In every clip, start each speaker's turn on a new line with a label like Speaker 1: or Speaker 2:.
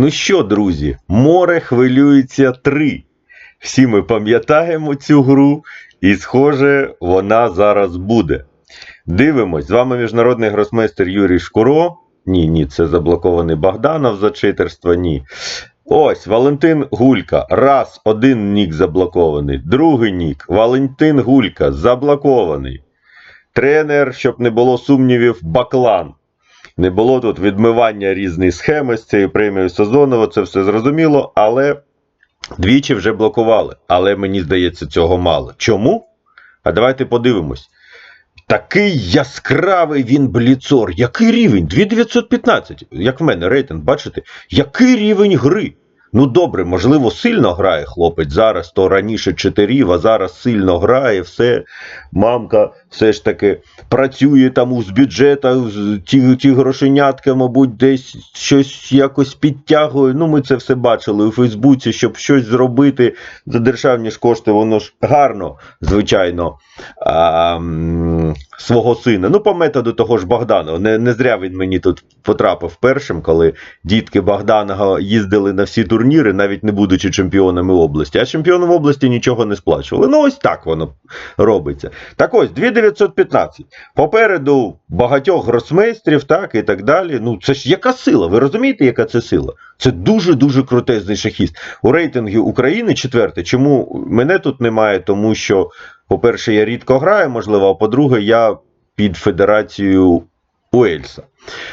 Speaker 1: Ну що, друзі, море хвилюється 3. Всі ми пам'ятаємо цю гру, і, схоже, вона зараз буде. Дивимось, з вами міжнародний гросмейстер Юрій Шкуро. Ні, ні, це заблокований Богданов за читерство, ні. Ось Валентин Гулька. Раз, один нік заблокований. Другий нік. Валентин Гулька заблокований. Тренер, щоб не було сумнівів, Баклан. Не було тут відмивання різної схеми з цією премією Сазонова, це все зрозуміло, але двічі вже блокували. Але мені здається, цього мало. Чому? А давайте подивимось. Такий яскравий він бліцор. Який рівень? 2915. Як в мене рейтинг, бачите? Який рівень гри? Ну добре, можливо, сильно грає хлопець зараз, то раніше чотирів, а зараз сильно грає, все. Мамка все ж таки працює там з бюджету, ті, ті грошенятка, мабуть, десь щось якось підтягує. Ну, ми це все бачили у Фейсбуці, щоб щось зробити за державні ж кошти, воно ж гарно, звичайно, а, свого сина. Ну, по методу того ж Богдана. Не, не зря він мені тут потрапив першим, коли дітки Богдана їздили на всі турніри, навіть не будучи чемпіонами області. А чемпіоном області нічого не сплачували. Ну, ось так воно робиться. Так ось, 2915. Попереду багатьох гросмейстрів, так і так далі. Ну, це ж яка сила? Ви розумієте, яка це сила? Це дуже-дуже крутезний шахіст. У рейтингі України четверте. Чому мене тут немає? Тому що, по-перше, я рідко граю, можливо, а по-друге, я під федерацією Уельса.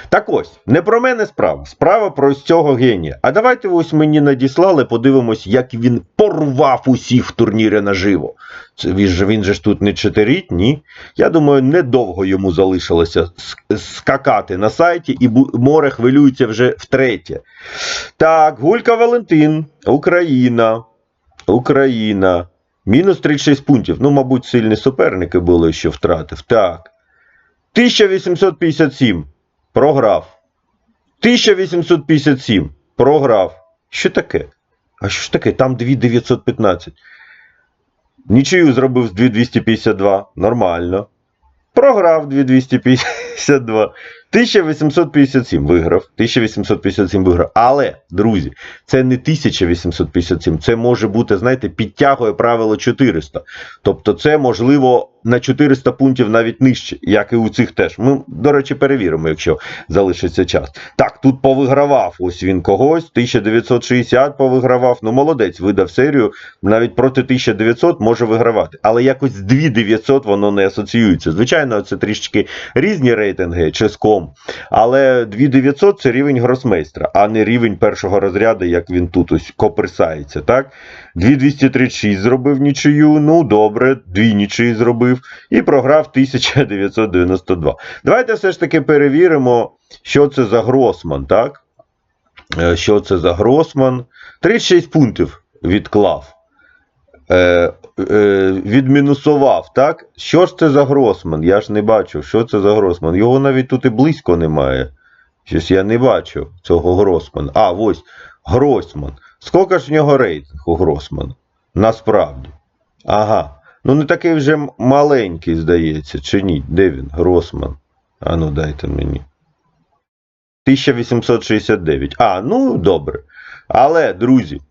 Speaker 1: Так ось, не про мене справа. Справа про ось цього генія. А давайте ось мені надіслали, подивимось, як він порвав усіх в турнірі наживо. Це він же, він же ж тут не чотирить, ні. Я думаю, недовго йому залишилося скакати на сайті, і море хвилюється вже втретє. Так, Гулька Валентин, Україна. Україна. Мінус 36 пунктів. Ну, мабуть, сильні суперники були, що втратив. Так. 1857. Програв. 1857. Програв. Що таке? А що ж таке? Там 2915. Нічию зробив з 2252. Нормально. Програв 2252. 1857 виграв. 1857 виграв. Але, друзі, це не 1857. Це може бути, знаєте, підтягує правило 400. Тобто, це можливо на 400 пунктів навіть нижче, як і у цих теж. Ми, до речі, перевіримо, якщо залишиться час. Так, тут повигравав. Ось він когось. 1960 повигравав. Ну, молодець, видав серію. Навіть проти 1900 може вигравати. Але якось з 2900 воно не асоціюється. Звичайно, це трішки різні рейтинги ческом. Але 2900 це рівень гросмейстра, а не рівень першого розряду, як він тут ось коприсається. Так? 2236 зробив нічию. Ну, добре, дві нічиї зробив. І програв 1992. Давайте все ж таки перевіримо, що це за Гросман, так? Е, Що це за Гросман? 36 пунктів відклав. Е, е, відмінусував, так? Що ж це за Гросман? Я ж не бачу, що це за Гросман. Його навіть тут і близько немає. Щось я не бачу цього Гросмана. А, ось Гросман. Скільки ж в нього рейтинг у Гросмана? Насправді. Ага. Ну не такий вже маленький, здається, чи ні? Де він? Гросман. А ну дайте мені. 1869. А, ну добре. Але, друзі,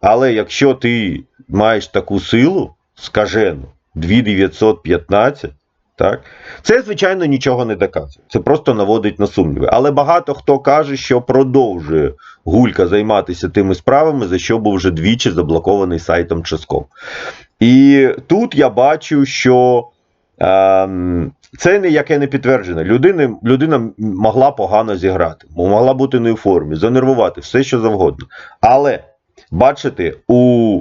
Speaker 1: але якщо ти маєш таку силу, скажену, 2915, так, це, звичайно, нічого не доказує. Це просто наводить на сумніви. Але багато хто каже, що продовжує Гулька займатися тими справами, за що був вже двічі заблокований сайтом Ческом. І тут я бачу, що ем, це ніяке не підтверджено. Людина, людина могла погано зіграти, могла бути не у формі, занервувати, все що завгодно. Але бачите, у,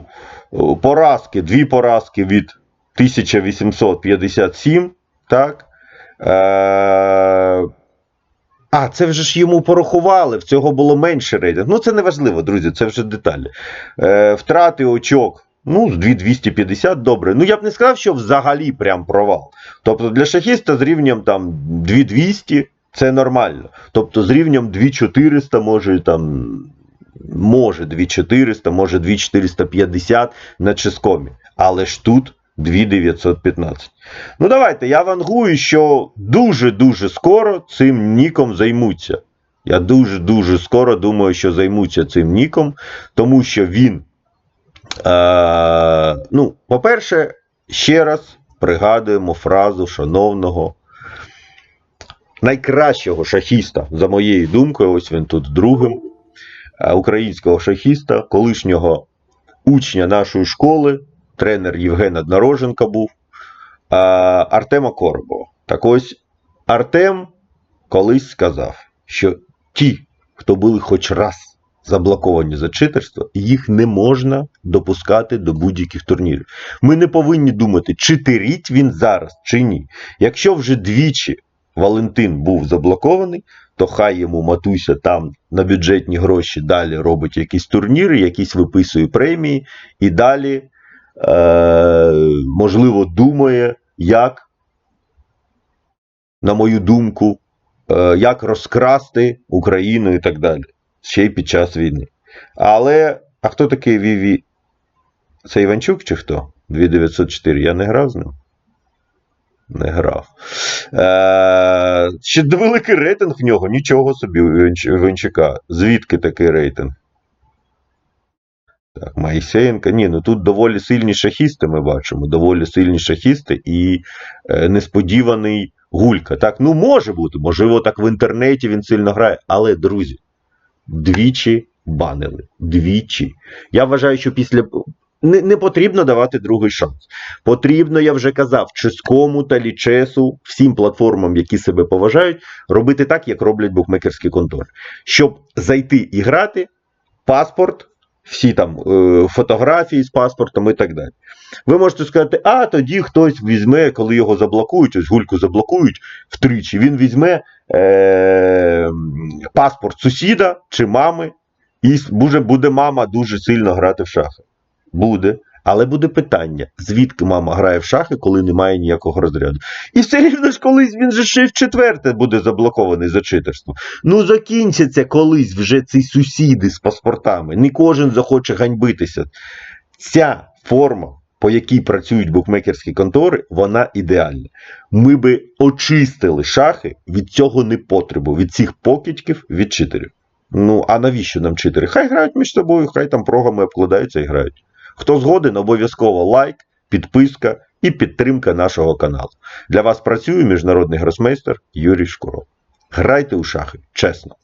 Speaker 1: поразки, дві поразки від 1857, так? Е, а, це вже ж йому порахували, в цього було менше рейтинг. Ну, це не важливо, друзі, це вже деталі. Е, втрати очок. Ну, з 2250 добре. Ну, я б не сказав, що взагалі прям провал. Тобто для шахіста з рівнем там 2200 це нормально. Тобто з рівнем 2400 може там. Може 2400, може 2450 на ческомі. Але ж тут 2915. Ну давайте, я вангую, що дуже-дуже скоро цим ніком займуться. Я дуже-дуже скоро думаю, що займуться цим ніком, тому що він. Е, ну, по-перше, ще раз пригадуємо фразу шановного найкращого шахіста, за моєю думкою, ось він тут другим, українського шахіста, колишнього учня нашої школи, тренер Євген Однороженко був, е, Артема Коробова. Так ось Артем колись сказав, що ті, хто були хоч раз заблоковані за читерство, їх не можна допускати до будь-яких турнірів. Ми не повинні думати, читеріть він зараз чи ні. Якщо вже двічі Валентин був заблокований, то хай йому матуся там на бюджетні гроші далі робить якісь турніри, якісь виписує премії, і далі, е, можливо, думає, як, на мою думку, е, як розкрасти Україну і так далі. Ще й під час війни. Але, а хто такий Віві? Це Іванчук чи хто? 2904. Я не грав з ним? Не грав. Е, ще великий рейтинг в нього, нічого собі Іванчука. Звідки такий рейтинг? Так, Моїсеєнко. Ні, ну тут доволі сильні шахісти ми бачимо. Доволі сильні шахісти і е, несподіваний гулька. Так, ну може бути, можливо, так в інтернеті він сильно грає. Але, друзі, двічі банили. Двічі. Я вважаю, що після. Не, не потрібно давати другий шанс. Потрібно, я вже казав, ческому та лічесу, всім платформам, які себе поважають, робити так, як роблять букмекерські контори. Щоб зайти і грати, паспорт, всі там е, фотографії з паспортом і так далі. Ви можете сказати, а тоді хтось візьме, коли його заблокують, ось гульку заблокують втричі, він візьме е, паспорт сусіда чи мами, і буде, буде мама дуже сильно грати в шахи. Буде. Але буде питання, звідки мама грає в шахи, коли немає ніякого розряду. І все рівно ж колись він же ще в четверте буде заблокований за читерство. Ну закінчаться колись вже ці сусіди з паспортами. Не кожен захоче ганьбитися. Ця форма, по якій працюють букмекерські контори, вона ідеальна. Ми би очистили шахи від цього непотребу, від цих покидьків, від читерів. Ну, а навіщо нам читери? Хай грають між собою, хай там прогами обкладаються і грають. Хто згоден, обов'язково лайк, підписка і підтримка нашого каналу. Для вас працює міжнародний гросмейстер Юрій Шкуров. Грайте у шахи, чесно.